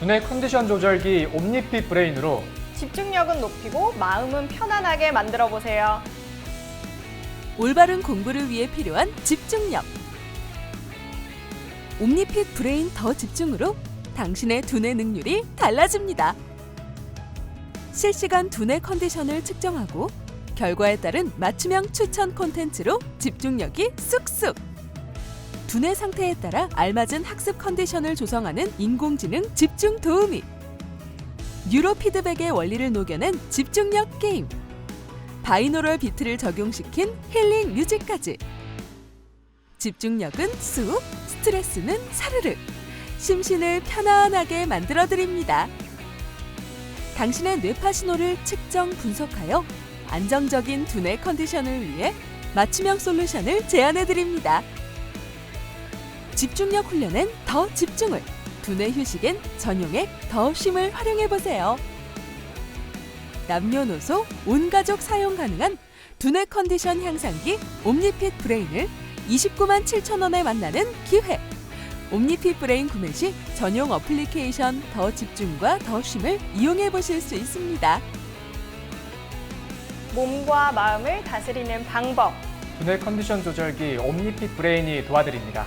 두뇌 컨디션 조절기 옴니핏 브레인으로 집중력은 높이고 마음은 편안하게 만들어 보세요. 올바른 공부를 위해 필요한 집중력. 옴니핏 브레인 더 집중으로 당신의 두뇌 능률이 달라집니다. 실시간 두뇌 컨디션을 측정하고 결과에 따른 맞춤형 추천 콘텐츠로 집중력이 쑥쑥. 두뇌 상태에 따라 알맞은 학습 컨디션을 조성하는 인공지능 집중 도우미. 뉴로 피드백의 원리를 녹여낸 집중력 게임. 바이노럴 비트를 적용시킨 힐링 뮤직까지. 집중력은 쑥, 스트레스는 사르르. 심신을 편안하게 만들어 드립니다. 당신의 뇌파 신호를 측정 분석하여 안정적인 두뇌 컨디션을 위해 맞춤형 솔루션을 제안해 드립니다. 집중력 훈련엔 더 집중을, 두뇌 휴식엔 전용의 더 쉼을 활용해 보세요. 남녀노소 온 가족 사용 가능한 두뇌 컨디션 향상기 옴니핏 브레인을 29만 7천 원에 만나는 기회. 옴니핏 브레인 구매 시 전용 어플리케이션 더 집중과 더 쉼을 이용해 보실 수 있습니다. 몸과 마음을 다스리는 방법. 두뇌 컨디션 조절기 옴니핏 브레인이 도와드립니다.